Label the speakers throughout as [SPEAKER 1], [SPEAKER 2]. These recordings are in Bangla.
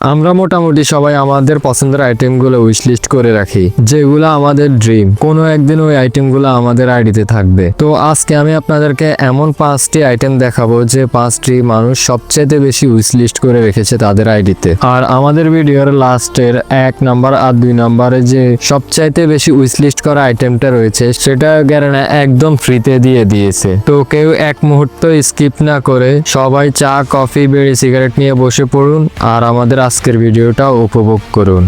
[SPEAKER 1] আমরা মোটামুটি সবাই আমাদের পছন্দের আইটেমগুলো উইশ লিস্ট করে রাখি, যেগুলো আমাদের ড্রিম কোনো একদিন ওই আইটেমগুলো আমাদের আইডিতে থাকবে। তো আজকে আমি আপনাদেরকে এমন পাঁচটি আইটেম দেখাবো, যে পাঁচটি মানুষ সবচেয়ে বেশি উইশ লিস্ট করে রেখেছে তাদের আইডিতে আর আমাদের ভিডিওর লাস্টের এক নাম্বার আর দুই নাম্বারে যে সবচাইতে বেশি উইশ লিস্ট করা আইটেমটা রয়েছে, সেটা গ্যারেনা একদম ফ্রিতে দিয়ে দিয়েছে। তো কেউ এক মুহূর্ত স্কিপ না করে সবাই চা, কফি বেড়ে সিগারেট নিয়ে বসে পড়ুন, আর আমাদের আজকের ভিডিওটা উপভোগ করুন।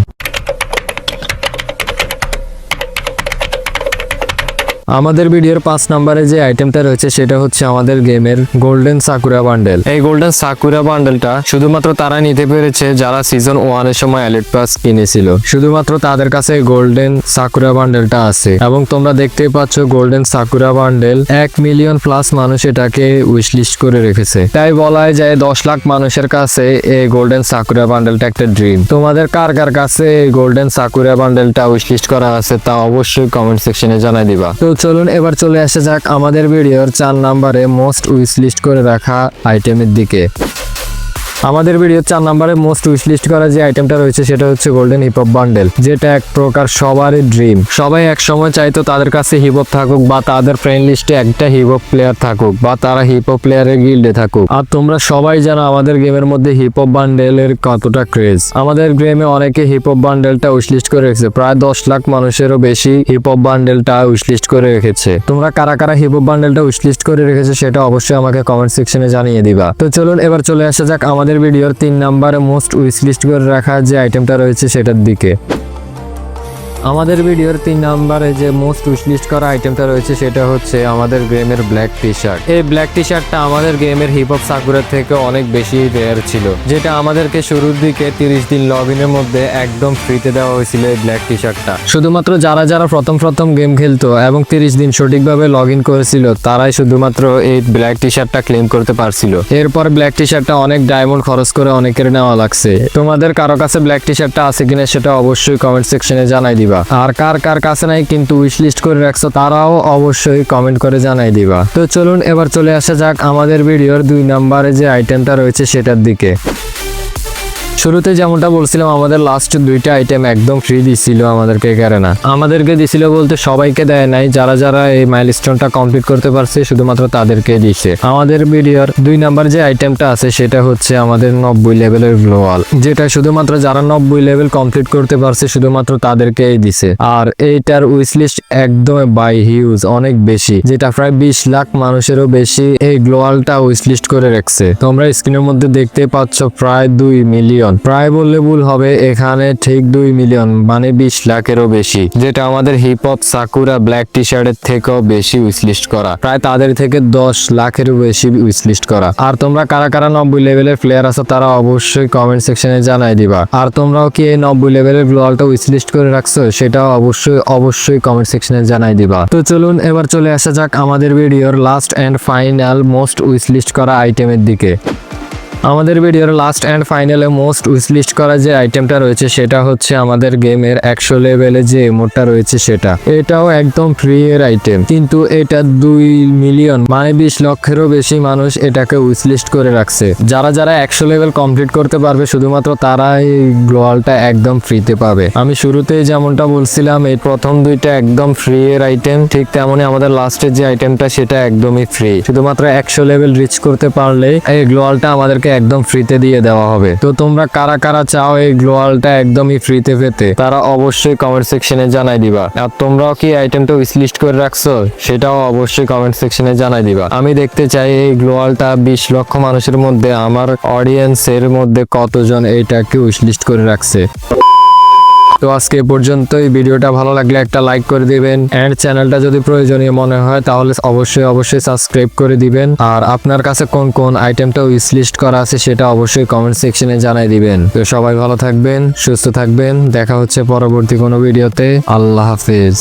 [SPEAKER 1] আমাদের ভিডিওর পাঁচ নম্বরে যে আইটেমটা রয়েছে, সেটা হচ্ছে আমাদের গেমের গোল্ডেন সাকুরা বান্ডেল এই গোল্ডেন সাকুরা বান্ডেলটা শুধুমাত্র তারা নিতে পেরেছে যারা সিজন ওয়ানের সময় অ্যালেট পাস কিনেছিল। শুধুমাত্র তাদের কাছে গোল্ডেন সাকুরা বান্ডেলটা আছে। এবং তোমরা দেখতেই পাচ্ছ গোল্ডেন সাকুরা বান্ডেল এক মিলিয়ন প্লাস মানুষ এটাকে উইশ লিস্ট করে রেখেছে। তাই বলা যায় দশ লাখ মানুষের কাছে এই গোল্ডেন সাকুরা বান্ডেলটা একটা ড্রিম তোমাদের কার কার কাছে এই গোল্ডেন সাকুরা বান্ডেলটা উইশ লিস্ট করা আছে তা অবশ্যই কমেন্ট সেকশনে জানাই দিবা। তো চলুন এবার চলে আসা যাক আমাদের ভিডিওর চার নাম্বারে মোস্ট উইশ লিস্ট করে রাখা আইটেমের দিকে। আমাদের ভিডিও চার নম্বরে মোস্ট উইশ লিস্ট করা যে আইটেমটা রয়েছে সেটা হচ্ছে গোল্ডেন হিপ হপ বান্ডেল যেটা এক প্রকার সবারই ড্রিম সবাই এক সময় চাইতো তাদের কাছে হিপ হপ থাকুক বা তাদের ফ্রেন্ড লিস্টে একটা হিপ হপ প্লেয়ার থাকুক বা তারা হিপ হপ প্লেয়ারের গিল্ডে থাকুক। আর তোমরা সবাই জানো আমাদের গেমের মধ্যে হিপ হপ বান্ডেলের কতটা ক্রেজ আমাদের গেমে অনেকে হিপ হপ বান্ডেলটা উইশ লিস্ট করে রেখেছে। প্রায় দশ লাখ মানুষেরও বেশি হিপ হপ বান্ডেলটা উইশ লিস্ট করে রেখেছে। তোমরা কারা কারা হিপ হপ বান্ডেলটা উইশ লিস্ট করে রেখেছে সেটা অবশ্যই আমাকে কমেন্ট সেকশনে জানিয়ে দিবা। তো চলুন এবার চলে আসা যাক আমাদের ভিডিওর তিন নাম্বার মোস্ট উইশ লিস্ট করে রাখা যে আইটেমটা রয়েছে সেটার দিকে। আমাদের ভিডিওর তিন নাম্বারে যে মোস্ট উইশ লিস্ট করা আইটেমটা রয়েছে, সেটা হচ্ছে আমাদের গেমের ব্ল্যাক টি শার্ট এই ব্ল্যাক টি শার্টটা আমাদের গেমের হিপ হপ সাকুরের থেকে অনেক বেশি রেয়ার ছিল। যেটা আমাদেরকে শুরুর দিকে তিরিশ দিন লগ ইনের মধ্যে একদম ফ্রিতে দেওয়া হয়েছিল এই ব্ল্যাক টি শার্টটা শুধুমাত্র যারা যারা প্রথম প্রথম গেম খেলতো এবং তিরিশ দিন সঠিকভাবে লগ ইন করেছিল, তারাই শুধুমাত্র এই ব্ল্যাক টি শার্টটা ক্লেম করতে পারছিল। এরপর ব্ল্যাক টি শার্টটা অনেক ডায়মন্ড খরচ করে অনেকের নেওয়া লাগছে। তোমাদের কারও কাছে ব্ল্যাক টি শার্টটা আছে কিনা, সেটা অবশ্যই কমেন্ট সেকশনে জানাই দিবা। আর কার কার কাছে নাই কিন্তু উইশ লিস্ট করে রাখছো তারাও অবশ্যই কমেন্ট করে জানাই দিবা। তো চলুন এবার চলে আসা যাক আমাদের ভিডিওর দুই নম্বরে যে আইটেমটা রয়েছে সেটার দিকে। শুরুতে যেমনটা বলছিলাম, আমাদের লাস্ট দুইটা আইটেম একদম ফ্রি দিছিল আমাদেরকে না। আমাদেরকে দিছিল বলতে সবাইকে দেয় নাই, যারা যারা এই মাইলস্টোনটা কমপ্লিট করতে পারছে, শুধুমাত্র তাদেরকে দিছে। আমাদের ভিডিওর দুই নাম্বার যে আইটেমটা আছে, সেটা হচ্ছে আমাদের নব্বই লেভেলের গ্লোয়াল যেটা শুধুমাত্র যারা নব্বই লেভেল কমপ্লিট করতে পারছে, শুধুমাত্র তাদেরকেই দিছে। আর এইটার উইশ লিস্ট একদম বাই হিউজ অনেক বেশি, যেটা প্রায় বিশ লাখ মানুষেরও বেশি এই গ্লোয়ালটা উইশ লিস্ট করে রাখছে। তোমরা স্ক্রিনের মধ্যে দেখতে পাচ্ছ, প্রায় দুই মিলিয়ন প্রায় বললে ভুল হবে, এখানে ঠিক দুই মিলিয়ন মানে বিশ লাখেরও বেশি, যেটা আমাদের hip hop Sakura black T শার্টের থেকেও বেশি উইশ লিস্ট করা। প্রায় তাদের থেকে দশ লাখেরও বেশি উইশ লিস্ট করা। আর তোমরা কারা কারা নব্বই লেভেলের প্লেয়ার আছো, তারা অবশ্যই কমেন্ট সেকশনে জানাই দিবা। আর তোমরাও কি এই নব্বই লেভেলের গ্লোয়ালটা উইশ লিস্ট করে রাখছো, সেটাও অবশ্যই অবশ্যই কমেন্ট সেকশনে জানাই দিবা। তো চলুন, এবার চলে আসা যাক আমাদের ভিডিওর last end final most wish list করা আইটেমের দিকে। আমাদের ভিডিওর লাস্ট অ্যান্ড ফাইনালে মোস্ট উইশ লিস্ট করা যে আইটেমটা রয়েছে, সেটা হচ্ছে আমাদের গেমের একশো লেভেলে যে এমোটটা রয়েছে সেটা। এটাও একদম ফ্রি এর আইটেম কিন্তু এটা দুই মিলিয়ন মানে বিশ লক্ষেরও বেশি মানুষ এটাকে উইশ লিস্ট করে রাখছে। যারা যারা একশো লেভেল কমপ্লিট করতে পারবে, শুধুমাত্র তারা এই গ্লোয়ালটা একদম ফ্রিতে পাবে। আমি শুরুতেই যেমনটা বলছিলাম, এই প্রথম দুইটা একদম ফ্রি এর আইটেম ঠিক তেমনই আমাদের লাস্টের যে আইটেমটা সেটা একদমই ফ্রি শুধুমাত্র একশো লেভেল রিচ করতে পারলে, এই গ্লোয়ালটা আমাদেরকে একদম ফ্রিতে দিয়ে দেওয়া হবে। তো তোমরা কারা কারা চাও এই গ্লোয়ালটা একদমই ফ্রিতে পেতে, তারা অবশ্যই কমেন্ট সেকশনে জানাই দিবা। আর তোমরাও কি আইটেমটা লিস্ট করে রাখছো, সেটাও অবশ্যই কমেন্ট সেকশনে জানাই দিবা। আমি দেখতে চাই এই গ্লোয়ালটা বিশ লক্ষ মানুষের মধ্যে, আমার অডিয়েন্সের মধ্যে কতজন এটাকে উইশ লিস্ট করে রাখছে। তো আজকে পর্যন্তই। ভিডিওটা ভালো লাগলে একটা লাইক করে দিবেন। এন্ড চ্যানেলটা যদি প্রয়োজনীয় মনে হয়, তাহলে অবশ্যই অবশ্যই সাবস্ক্রাইব করে দিবেন। আর আপনার কাছে কোন কোন আইটেমটা উইস লিস্ট করা আছে, সেটা অবশ্যই কমেন্ট সেকশনে জানাই দিবেন। তো সবাই ভালো থাকবেন, সুস্থ থাকবেন। দেখা হচ্ছে পরবর্তী কোনো ভিডিওতে আল্লাহ হাফিজ।